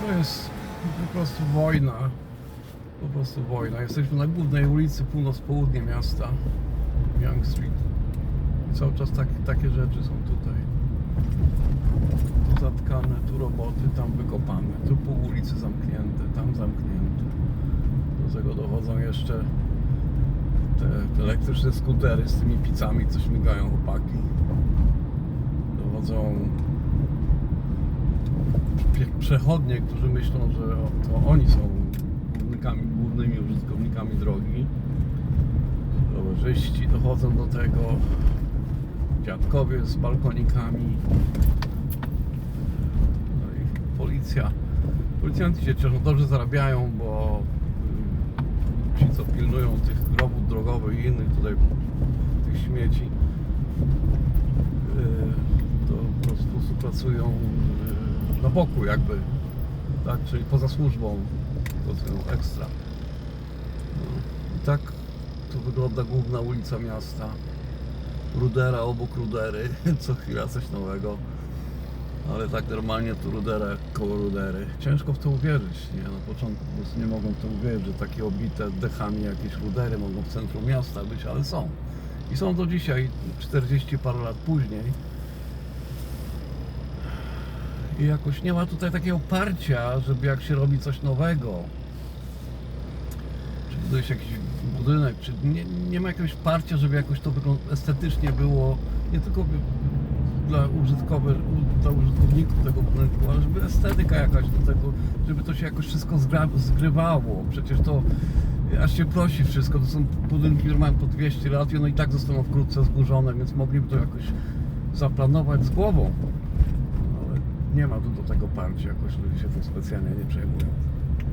To jest po prostu wojna. Po prostu wojna. Jesteśmy na głównej ulicy północ-południe miasta. Young Street. I cały czas tak, takie rzeczy są tutaj. Tu zatkane, tu roboty, tam wykopane, tu pół ulicy zamknięte, tam zamknięte. Do tego dochodzą jeszcze te, te elektryczne skutery z tymi picami, co śmigają chłopaki. Dochodzą pie- przechodnie, którzy myślą, że to oni są głównikami, głównymi użytkownikami drogi. Rowerzyści dochodzą do tego, dziadkowie z balkonikami. No i policja. Policjanci się cieszą, dobrze zarabiają, bo y, ci, co pilnują tych robót drogowych i innych tutaj tych śmieci, y, to po prostu współpracują y, na boku jakby, tak, czyli poza służbą, pracują ekstra. No, I tak tu wygląda główna ulica miasta. Rudera obok Rudery, co chwila coś nowego. Ale tak normalnie tu Rudera koło Rudery. Ciężko w to uwierzyć, nie? Na początku po prostu nie mogą w to uwierzyć, że takie obite dechami jakieś Rudery mogą w centrum miasta być, ale są. I są do dzisiaj, 40 parę lat później. I jakoś nie ma tutaj takiego parcia, żeby jak się robi coś nowego, czy buduje się jakiś budynek, czy nie, nie ma jakiegoś parcia, żeby jakoś to estetycznie było, nie tylko dla, użytkowe, dla użytkowników tego budynku, ale żeby estetyka jakaś do tego, żeby to się jakoś wszystko zgra, zgrywało. Przecież to aż się prosi wszystko, to są budynki, które mają po 200 lat i one i tak zostaną wkrótce zburzone, więc mogliby to jakoś zaplanować z głową. Nie ma tu do tego parcia, jakoś ludzie się tym specjalnie nie przejmują.